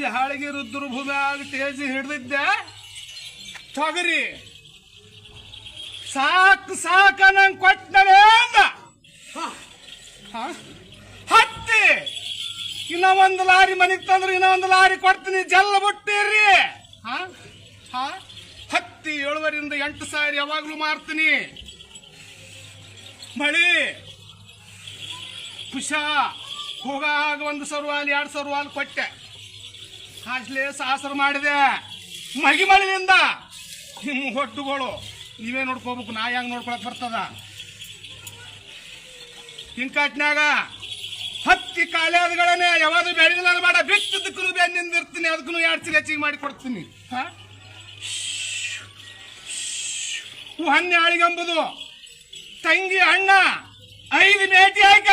ರುದ್ರ ಆಗಿ ತೇಜಿ ಹಿಡ್ದಿದ್ದೆ ತೊಗರಿ ಸಾಕು ಸಾಕ ನಂಗೆ ಕೊಟ್ಟನೆ ಅಂದ? ಹತ್ತಿ ಇನ್ನ ಒಂದು ಲಾರಿ ಮನೆಗೆ ತಂದ್ರೆ ಇನ್ನ ಒಂದು ಲಾರಿ ಕೊಡ್ತೀನಿ ಜಲ್ಲ ಬಿಟ್ಟಿರಿ ಹ? ಹ? ಹತ್ತಿ ಏಳುವರಿಂದ ಎಂಟು ಸಾವಿರ ಯಾವಾಗ್ಲೂ ಮಾರ್ತೀನಿ ಮಳಿ ಪುಷ ಹೋಗಾಗ ಒಂದು ಸರ್ವಾಲ್ ಎರಡು ಸರ್ವಾಲ್ ಕೊಟ್ಟೆ ಹಾಸ್ಲೆ ಸಾಸರು ಮಾಡಿದೆ. ಮಗಿ ಮಳಿನಿಂದ ನಿಮ್ಮ ಹೊಟ್ಟುಗಳು. ನೀವೇ ನೋಡ್ಕೋಬೇಕು, ನಾ ಹೆಂಗ್ ನೋಡ್ಕೊಳಕ್ ಬರ್ತದ? ಹಿಂಕಾಟ್ನಾಗ ಹತ್ತಿ ಕಾಲೇದ್ಗಳನ್ನೇ ಯಾವಾಗ ಬೆಳೆದಿಲ್ಲ ಬೇಡ ಬಿತ್ತದಕ್ಕೂ ಬೆನ್ನಿಂದಿರ್ತೀನಿ ಅದಕ್ಕೂ ಎರಡು ಚೀಲ ಹೆಚ್ಚಿಗೆ ಮಾಡಿ ಕೊಡ್ತೀನಿ. ಹಾ? ಆಳಿಗಂಬುದು ತಂಗಿ ಅಣ್ಣ, ಐದು ಮೇಟಿ ಹಾಕಿ